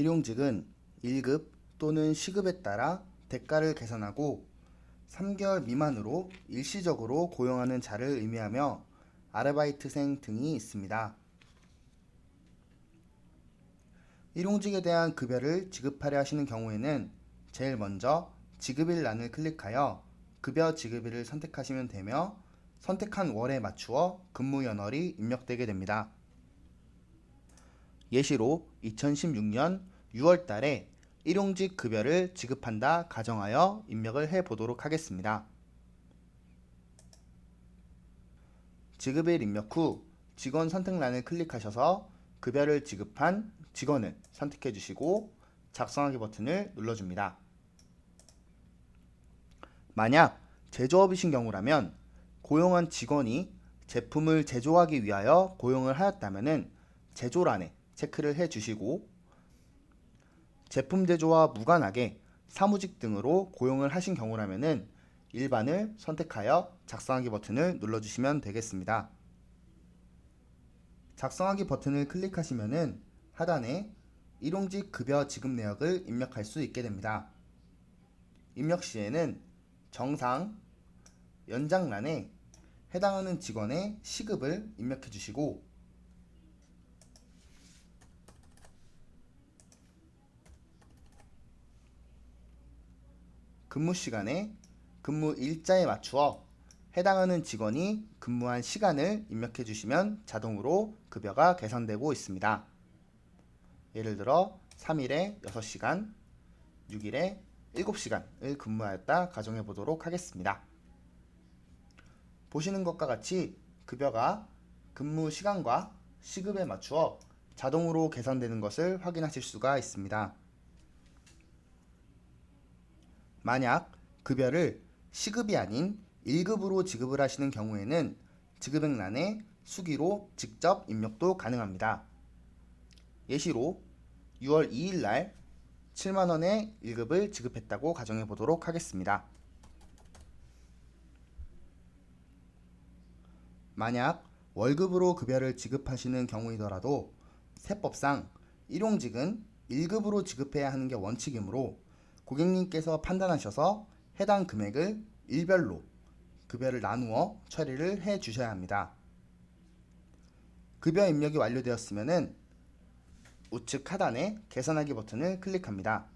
일용직은 1급 또는 시급에 따라 대가를 계산하고 3개월 미만으로 일시적으로 고용하는 자를 의미하며 아르바이트생 등이 있습니다. 일용직에 대한 급여를 지급하려 하시는 경우에는 제일 먼저 지급일 란을 클릭하여 급여 지급일을 선택하시면 되며 선택한 월에 맞추어 근무 연월이 입력되게 됩니다. 예시로 2016년 6월 달에 일용직 급여를 지급한다 가정하여 입력을 해 보도록 하겠습니다. 지급일 입력 후 직원 선택란을 클릭하셔서 급여를 지급한 직원을 선택해 주시고 작성하기 버튼을 눌러줍니다. 만약 제조업이신 경우라면 고용한 직원이 제품을 제조하기 위하여 고용을 하였다면 제조란에 체크를 해 주시고 제품 제조와 무관하게 사무직 등으로 고용을 하신 경우라면 일반을 선택하여 작성하기 버튼을 눌러주시면 되겠습니다. 작성하기 버튼을 클릭하시면 하단에 일용직 급여 지급 내역을 입력할 수 있게 됩니다. 입력 시에는 정상, 연장란에 해당하는 직원의 시급을 입력해 주시고 근무 시간에 근무 일자에 맞추어 해당하는 직원이 근무한 시간을 입력해 주시면 자동으로 급여가 계산되고 있습니다. 예를 들어 3일에 6시간, 6일에 7시간을 근무하였다 가정해 보도록 하겠습니다. 보시는 것과 같이 급여가 근무 시간과 시급에 맞추어 자동으로 계산되는 것을 확인하실 수가 있습니다. 만약 급여를 시급이 아닌 1급으로 지급을 하시는 경우에는 지급액란에 수기로 직접 입력도 가능합니다. 예시로 6월 2일 날 7만원의 1급을 지급했다고 가정해 보도록 하겠습니다. 만약 월급으로 급여를 지급하시는 경우이더라도 세법상 일용직은 1급으로 지급해야 하는 게 원칙이므로 고객님께서 판단하셔서 해당 금액을 일별로 급여를 나누어 처리를 해 주셔야 합니다. 급여 입력이 완료되었으면 우측 하단에 계산하기 버튼을 클릭합니다.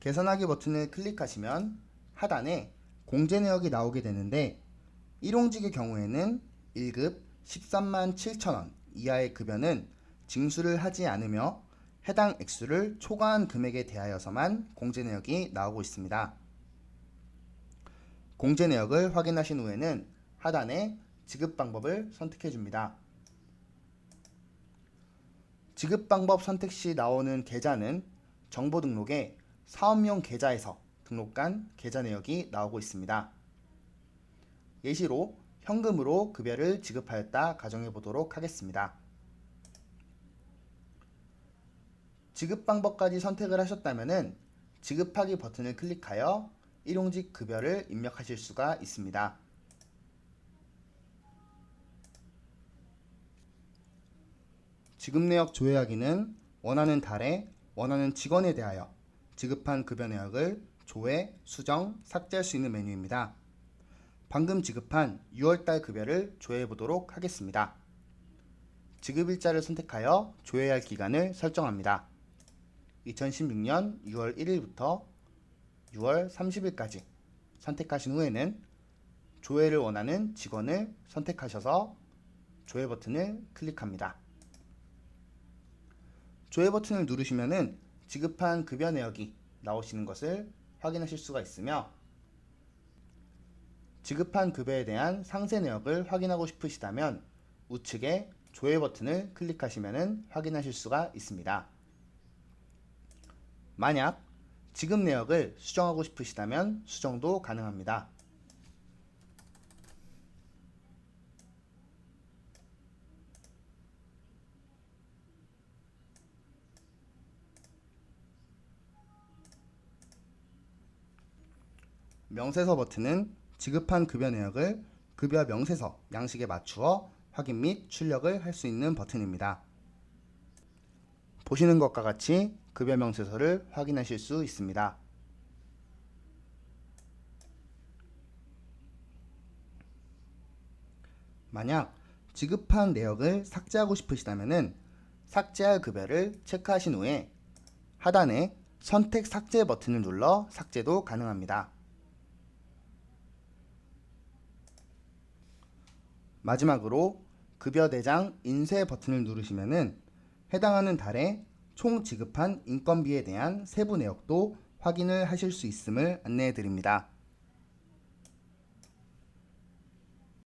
계산하기 버튼을 클릭하시면 하단에 공제 내역이 나오게 되는데 일용직의 경우에는 1급 13만 7천원 이하의 급여는 징수를 하지 않으며 해당 액수를 초과한 금액에 대하여서만 공제 내역이 나오고 있습니다. 공제 내역을 확인하신 후에는 하단에 지급 방법을 선택해 줍니다. 지급 방법 선택 시 나오는 계좌는 정보 등록에 사업용 계좌에서 등록한 계좌 내역이 나오고 있습니다. 예시로 현금으로 급여를 지급하였다 가정해 보도록 하겠습니다. 지급 방법까지 선택을 하셨다면 지급하기 버튼을 클릭하여 일용직 급여를 입력하실 수가 있습니다. 지급 내역 조회하기는 원하는 달에 원하는 직원에 대하여 지급한 급여 내역을 조회, 수정, 삭제할 수 있는 메뉴입니다. 방금 지급한 6월달 급여를 조회해 보도록 하겠습니다. 지급 일자를 선택하여 조회할 기간을 설정합니다. 2016년 6월 1일부터 6월 30일까지 선택하신 후에는 조회를 원하는 직원을 선택하셔서 조회 버튼을 클릭합니다. 조회 버튼을 누르시면은 지급한 급여 내역이 나오시는 것을 확인하실 수가 있으며 지급한 급여에 대한 상세 내역을 확인하고 싶으시다면 우측에 조회 버튼을 클릭하시면 확인하실 수가 있습니다. 만약 지급 내역을 수정하고 싶으시다면 수정도 가능합니다. 명세서 버튼은 지급한 급여 내역을 급여 명세서 양식에 맞추어 확인 및 출력을 할 수 있는 버튼입니다. 보시는 것과 같이 급여 명세서를 확인하실 수 있습니다. 만약 지급한 내역을 삭제하고 싶으시다면 삭제할 급여를 체크하신 후에 하단에 선택 삭제 버튼을 눌러 삭제도 가능합니다. 마지막으로 급여 대장 인쇄 버튼을 누르시면은 해당하는 달에 총 지급한 인건비에 대한 세부 내역도 확인을 하실 수 있음을 안내해 드립니다.